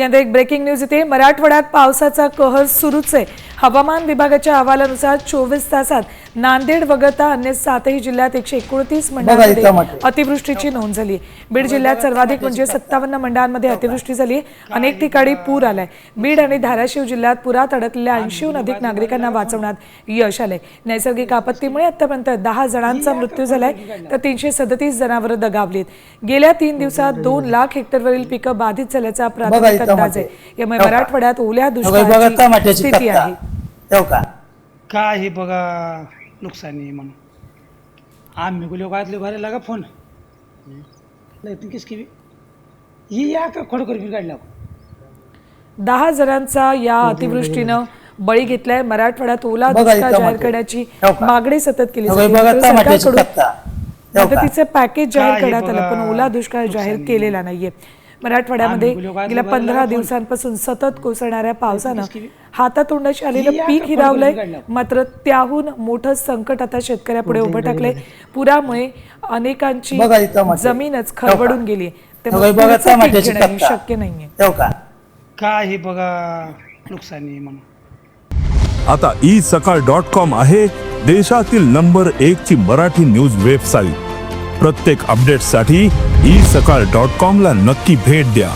यानंतर एक breaking news येते मराठवाड्यात पावसाचा कहर सुरूच आहे. हवामान विभागाच्या अहवालानुसार चोवीस तासात नांदेड वगळता अन्य सातही जिल्ह्यात एकशे एकोणतीस मंडळांमध्ये. अतिवृष्टीची नोंद झाली. बीड जिल्ह्यात सर्वाधिक म्हणजे सत्तावन्न मंडळांमध्ये अतिवृष्टी झाली. अनेक ठिकाणी पूर आलाय. बीड आणि धाराशिव जिल्ह्यात पुरात अडकलेल्या ऐंशीहून अधिक नागरिकांना वाचवण्यात यश आलंय. नैसर्गिक आपत्तीमुळे आतापर्यंत दहा जणांचा मृत्यू झालाय. तर तीनशे सदतीस जनावरं दगावलीत. गेल्या तीन दिवसात दोन लाख हेक्टरवरील पिकं बाधित झाल्याचा प्राथमिक अंदाज आहे. यामुळे? मराठवाड्यात ओल्या दुष्काळाची स्थिती आहे. ठेव का? काय हे बघा नुकसानी आहे म्हणून. आम्ही गुलो गातले भरायला का फोन. किस ही या का खोडकर फिर काढला दहा जणांचा या अतिवृष्टीनं बळी घेतलाय. मराठवाड्यात ओला बघा दुष्काळ इथं जाहीर. करण्याची हो का? मागणी सतत केली बघा जाते. बघा मात्र टमाट्याची सरकारकडून कप्ता ठेव का? मदतीचे पॅकेज जाहीर काय हे करण्यात आलं पण ओला दुष्काळ जाहीर. केलेला नाहीये. मराठवाड्यामध्ये आम्ही गेल्या पंधरा. दिवसांपासून सतत कोसळणाऱ्या पावसानं हातातोंडाशी आलेलं पीक हिरावलंय? मात्र त्याहून मोठं संकट आता शेतकऱ्यापुढे उभं टाकलंय. पुरामुळे अनेकांची. जमीनच का? खरवडून गेली शक्य नाहीये. काय हे बघा नुकसानी म्हणून. आता ई सकाळ डॉट कॉम आहे देशातील नंबर एक ची मराठी न्यूज वेबसाईट. प्रत्येक अपडेटसाठी ई सकाळ डॉट कॉम ला नक्की भेट द्या.